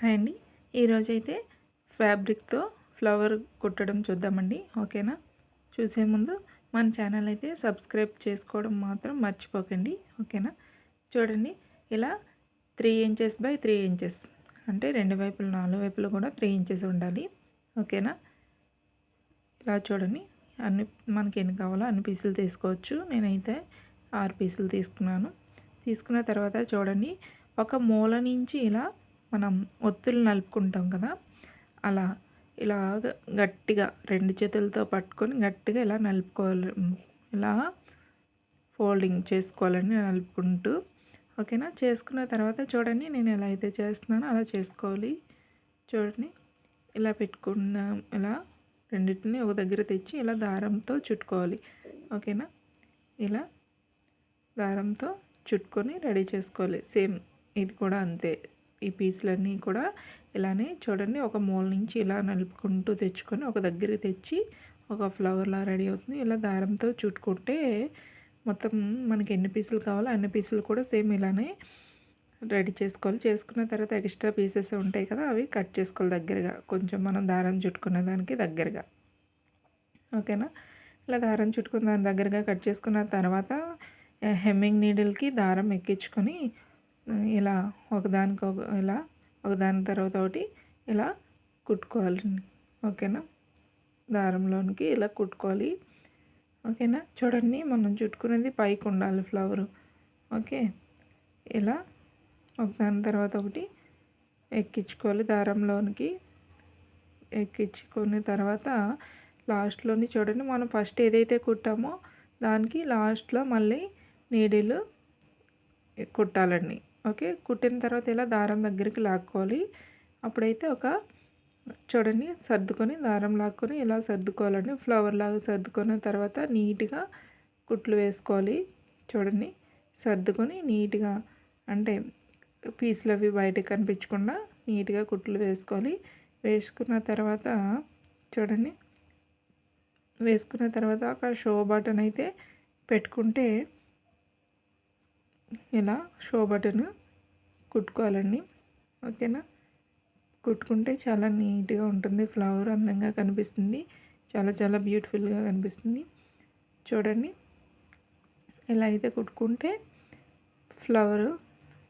Hi అండి. ఈరోజైతే ఫ్యాబ్రిక్తో flower కుట్టడం చూద్దామండి ఓకేనా? చూసే ముందు మన ఛానల్ అయితే సబ్స్క్రైబ్ చేసుకోవడం మాత్రం మర్చిపోకండి ఓకేనా? చూడండి ఇలా three inches by three inches అంటే రెండు వైపులు నాలుగు వైపులు కూడా త్రీ ఇంచెస్ ఉండాలి ఓకేనా? ఇలా చూడండి అన్ని మనకి ఎన్ని కావాలో అన్ని పీసులు తీసుకోవచ్చు. నేనైతే ఆరు పీసులు తీసుకున్నాను. తీసుకున్న తర్వాత చూడండి ఒక మూల నుంచి ఇలా మనం ఒత్తులు నలుపుకుంటాం కదా అలా ఇలా గట్టిగా రెండు చేతులతో పట్టుకొని గట్టిగా ఇలా నలుపుకోవాలి. ఇలా ఫోల్డింగ్ చేసుకోవాలని నలుపుకుంటూ ఓకేనా? చేసుకున్న తర్వాత చూడండి నేను ఎలా అయితే చేస్తున్నానో అలా చేసుకోవాలి. చూడండి ఇలా పెట్టుకుందాం ఇలా రెండింటిని ఒక దగ్గర తెచ్చి ఇలా దారంతో చుట్టుకోవాలి. ఓకేనా? ఇలా దారంతో చుట్టుకొని రెడీ చేసుకోవాలి. సేమ్ ఇది కూడా అంతే. ఈ పీసులన్నీ కూడా ఇలానే చూడండి. ఒక మూల నుంచి ఇలా నలుపుకుంటూ తెచ్చుకొని ఒక దగ్గరికి తెచ్చి ఒక ఫ్లవర్లా రెడీ అవుతుంది. ఇలా దారంతో చుట్టుకుంటే మొత్తం మనకి ఎన్ని పీసులు కావాలో అన్ని పీసులు కూడా సేమ్ ఇలానే రెడీ చేసుకోవాలి. చేసుకున్న తర్వాత ఎక్స్ట్రా పీసెస్ ఉంటాయి కదా అవి కట్ చేసుకోవాలి దగ్గరగా. కొంచెం మనం దారం చుట్టుకునే దానికి దగ్గరగా. ఓకేనా? ఇలా దారం చుట్టుకున్న దాని దగ్గరగా కట్ చేసుకున్న తర్వాత హెమ్మింగ్ నీడిల్కి దారం ఎక్కించుకొని ఇలా ఒకదానికి ఒక ఇలా ఒకదాని తర్వాత ఒకటి ఇలా కుట్టుకోవాలి. ఓకేనా? దారంలోనికి ఇలా కుట్టుకోవాలి. ఓకేనా? చూడండి మనం చుట్టుకునేది పైకి ఉండాలి ఫ్లవరు. ఓకే? ఇలా ఒకదాని తర్వాత ఒకటి ఎక్కించుకోవాలి దారంలోనికి. ఎక్కించుకున్న తర్వాత లాస్ట్లోని చూడండి మనం ఫస్ట్ ఏదైతే కుట్టామో దానికి లాస్ట్లో మళ్ళీ నీడిలు కుట్టాలండి. ఓకే కుట్టిన తర్వాత ఇలా దారం దగ్గరికి లాక్కోవాలి. అప్పుడైతే ఒక చూడండి సర్దుకొని దారం లాక్కొని ఇలా సర్దుకోవాలండి. ఫ్లవర్ లాగా సర్దుకున్న తర్వాత నీట్గా కుట్లు వేసుకోవాలి. చూడండి సర్దుకొని నీట్గా అంటే పీసులు అవి బయటకు కనిపించకుండా నీట్గా కుట్లు వేసుకోవాలి. వేసుకున్న తర్వాత చూడండి వేసుకున్న తర్వాత ఒక షో బటన్ అయితే పెట్టుకుంటే ఇలా షో బటన్ కుట్టుకోవాలండి. ఓకేనా? కుట్టుకుంటే చాలా నీట్గా ఉంటుంది. ఫ్లవర్ అందంగా కనిపిస్తుంది. చాలా చాలా బ్యూటిఫుల్గా కనిపిస్తుంది. చూడండి. ఇలా అయితే కుట్టుకుంటే ఫ్లవర్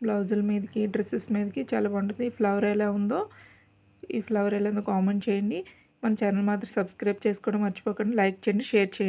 బ్లౌజుల మీదకి డ్రెస్సెస్ మీదకి చాలా బాగుంటుంది. ఈ ఫ్లవర్ ఎలా ఉందో ఈ ఫ్లవర్ ఎలా ఉందో కామెంట్ చేయండి. మన ఛానల్ మాత్రం సబ్స్క్రైబ్ చేసుకోవడం మర్చిపోకండి. లైక్ చేయండి షేర్ చేయండి.